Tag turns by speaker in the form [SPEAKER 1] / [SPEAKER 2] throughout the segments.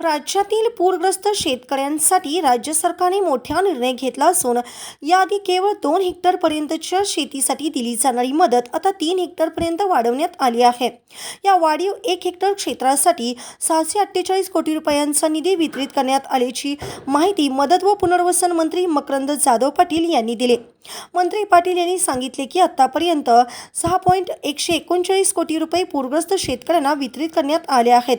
[SPEAKER 1] राज्यातील पूरग्रस्त शेतकऱ्यांसाठी राज्य सरकारने मोठा निर्णय घेतला असून याआधी केवळ दोन हेक्टरपर्यंतच्या शेतीसाठी दिली जाणारी मदत आता तीन हेक्टरपर्यंत वाढवण्यात आली आहे. या वाढीव एक हेक्टर क्षेत्रासाठी सहाशे अठ्ठेचाळीस कोटी रुपयांचा निधी वितरित करण्यात आल्याची माहिती मदत व पुनर्वसन मंत्री मकरंद जाधव पाटील यांनी दिली. मंत्री पाटील यांनी सांगितले की आतापर्यंत सहा पॉईंट एकशे एकोणचाळीस कोटी रुपये पूरग्रस्त शेतकऱ्यांना वितरित करण्यात आले आहेत.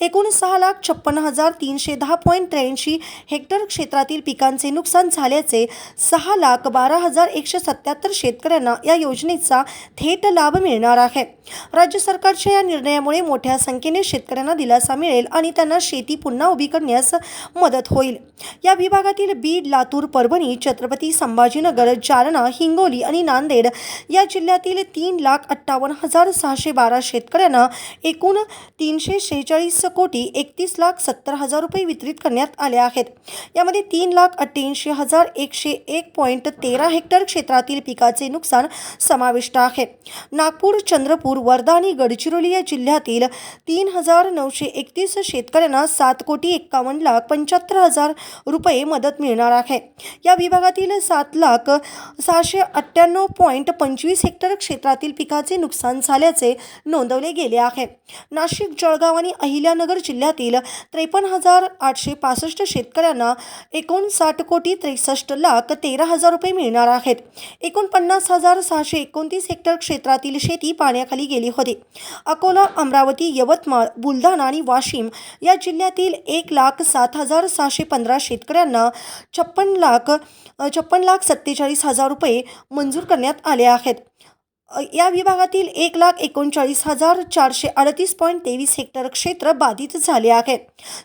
[SPEAKER 1] एकूण सहा लाख छप्पन छप्पन्न हजार तीनशे दहा पॉईंट त्र्याऐंशी हेक्टर क्षेत्रातील पिकांचे नुकसान झाल्याचे सहा लाख बारा हजार एकशे सत्याहत्तर शेतकऱ्यांना या योजनेचा थेट लाभ मिळणार आहे. राज्य सरकारच्या या निर्णयामुळे मोठ्या संख्येने शेतकऱ्यांना दिलासा मिळेल आणि त्यांना शेती पुन्हा उभी करण्यास मदत होईल. या विभागातील बीड लातूर परभणी छत्रपती संभाजीनगर जालना हिंगोली आणि नांदेड या जिल्ह्यातील तीन लाख अठ्ठावन्न हजार सहाशे बारा शेतकऱ्यांना एकूण तीनशे शेहेचाळीस कोटी एकतीस लाख सत्तर हजार रुपये वितरित करण्यात आले आहेत. यामध्ये तीन लाख अठ्ठ्याऐंशी हजार एकशे एक पॉईंट तेरा हेक्टर क्षेत्रातील पिकाचे नुकसान समाविष्ट आहे. नागपूर चंद्रपूर वर्धा आणि गडचिरोली या जिल्ह्यातील तीन हजार नऊशे एकतीस शेतकऱ्यांना सात कोटी एक्कावन्न लाख पंच्याहत्तर हजार रुपये मदत मिळणार आहे. या विभागातील सात लाख सहाशे अठ्ठ्याण्णव पॉईंट पंचवीस हेक्टर क्षेत्रातील पिकाचे नुकसान झाल्याचे नोंदवले गेले आहे. नाशिक जळगाव आणि अहिल्यानगर जिल्ह्यातील त्रेपन्न हजार आठशे पासष्ट शेतकऱ्यांना एकोणसाठ कोटी त्रेसष्ट लाख तेरा हजार रुपये मिळणार आहेत. एकूण पन्नास हजार सहाशे एकोणतीस हेक्टर क्षेत्रातील शेती पाण्याखाली गेली होती. अकोला अमरावती यवतमाळ बुलढाणा आणि वाशिम या जिल्ह्यातील एक लाख सात हजार सहाशे पंधरा शेतकऱ्यांना छप्पन लाख छप्पन लाख सत्तेचाळीस हजार रुपये मंजूर करण्यात आले आहेत. या विभागातील एक लाख एकोणचाळीस हजार चारशे अडतीस पॉईंट तेवीस हेक्टर क्षेत्र बाधित झाले आहे.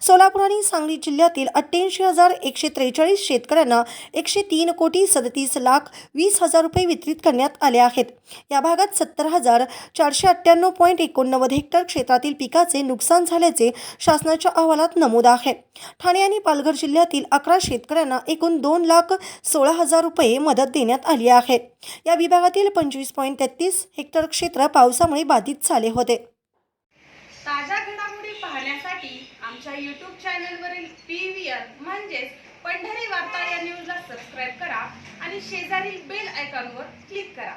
[SPEAKER 1] सोलापूर आणि सांगली जिल्ह्यातील अठ्ठ्याऐंशी हजार एकशे त्रेचाळीस शेतकऱ्यांना एकशे तीन कोटी सदतीस लाख वीस हजार रुपये वितरित करण्यात आले आहेत. या भागात सत्तर हजार चारशे अठ्ठ्याण्णव पॉईंट एकोणनव्वद हेक्टर क्षेत्रातील पिकाचे नुकसान झाल्याचे शासनाच्या अहवालात नमूद आहे. ठाणे आणि पालघर जिल्ह्यातील अकरा शेतकऱ्यांना एकूण दोन लाख सोळा हजार रुपये मदत देण्यात आली आहे. या विभागातील पंचवीस पॉईंट तेहतीस हेक्टर क्षेत्र पावसामुळे बाधित झाले होते.
[SPEAKER 2] ताज्या घडामोडी पाहण्यासाठी आमच्या यूट्यूब चॅनलवरील पी व्ही आर म्हणजेच पंढरी वार्ता या न्यूजला सबस्क्राईब करा आणि शेजारील बेल आयकॉनवर क्लिक करा.